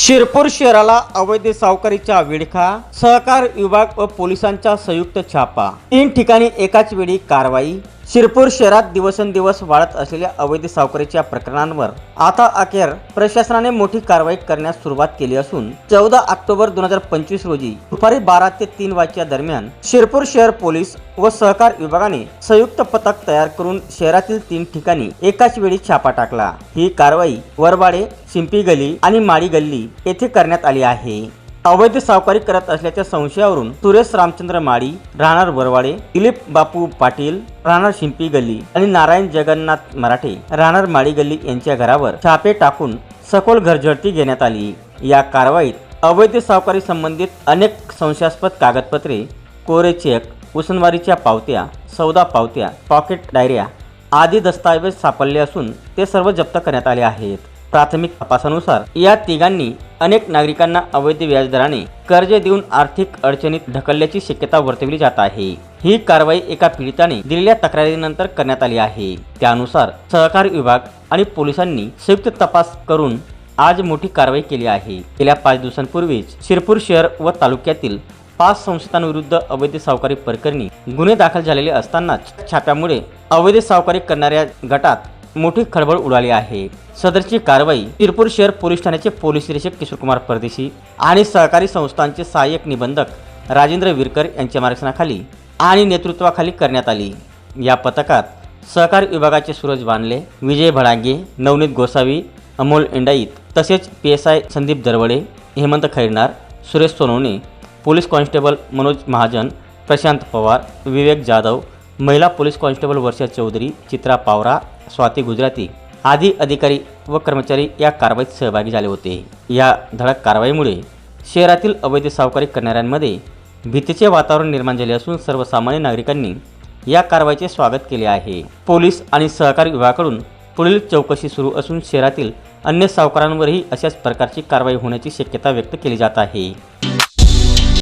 शिरपूर शहराला अवैध सावकारीच्या विडखा सहकार विभाग व पोलिसांचा संयुक्त छापा. तीन ठिकाणी एकाच वेळी कारवाई शिरपूर शहरात दिवसेंदिवस वाढत असलेल्या अवैध सावकारीच्या प्रकरणांवर आता अखेर प्रशासनाने मोठी कारवाई करण्यास सुरुवात केली असून चौदा ऑक्टोबर दोन हजार पंचवीस रोजी दुपारी बारा ते तीन वाजच्या दरम्यान शिरपूर शहर पोलीस व सहकार विभागाने संयुक्त पथक तयार करून शहरातील तीन ठिकाणी एकाच वेळी छापा टाकला. ही कारवाई वरवाडे शिंपी गली आणि माळी गल्ली येथे करण्यात आली आहे. अवैध सावकारी करत असल्याच्या संशयावरून सुरेश रामचंद्र माळी राहणार बरवाडे दिलीप बापू पाटील राहणार शिंपी गल्ली आणि नारायण जगन्नाथ मराठे राहणार माळी गल्ली यांच्या घरावर छापे टाकून सखोल घरझडती घेण्यात आली. या कारवाईत अवैध सावकारी संबंधित अनेक संशयास्पद कागदपत्रे कोरे चेक उसनवारीच्या पावत्या सौदा पावत्या पॉकेट डायऱ्या आदी दस्तावेज सापडले असून ते सर्व जप्त करण्यात आले आहेत. प्राथमिक तपासानुसार या तिघांनी अनेक नागरिकांना अवैध व्याजदराने कर्ज देऊन आर्थिक अडचणीत ढकलल्याची शक्यता वर्तवली जात आहे. ही कारवाई एका पीडिताने दिलेल्या तक्रारीनंतर करण्यात आली आहे. त्यानुसार सहकार विभाग आणि पोलिसांनी संयुक्त तपास करून आज मोठी कारवाई केली आहे. गेल्या पाच दिवसांपूर्वीच शिरपूर शहर व तालुक्यातील पाच संस्थांविरुद्ध अवैध सावकारी प्रकरणी गुन्हे दाखल झालेले असतानाच छाप्यामुळे अवैध सावकारी करणाऱ्या गटात मोठी खळबळ उडाली आहे. सदरची कारवाई शिरपूर शहर पोलीस ठाण्याचे पोलीस निरीक्षक किशोरकुमार परदेशी आणि सहकारी संस्थांचे सहाय्यक निबंधक राजेंद्र विरकर यांच्या मार्गदर्शनाखाली आणि नेतृत्वाखाली करण्यात आली. या पथकात सहकार विभागाचे सूरज बांधले विजय भडांगे नवनीत गोसावी अमोल इंडाईत तसेच P S I Sandeep Darwade Hemant Khairnar Suresh Sonawane police constable Manoj Mahajan Prashant Pawar Vivek Jadhav महिला पोलीस कॉन्स्टेबल वर्षा चौधरी चित्रा पावरा स्वाती गुजराती आदी अधिकारी व कर्मचारी या कारवाईत सहभागी झाले होते. या धडक कारवाईमुळे शहरातील अवैध सावकारी करणाऱ्यांमध्ये भीतीचे वातावरण निर्माण झाले असून सर्वसामान्य नागरिकांनी या कारवाईचे स्वागत केले आहे. पोलीस आणि सहकार विभागाकडून पुढील चौकशी सुरू असून शहरातील अन्य सावकारांवरही अशाच प्रकारची कारवाई होण्याची शक्यता व्यक्त केली जात आहे.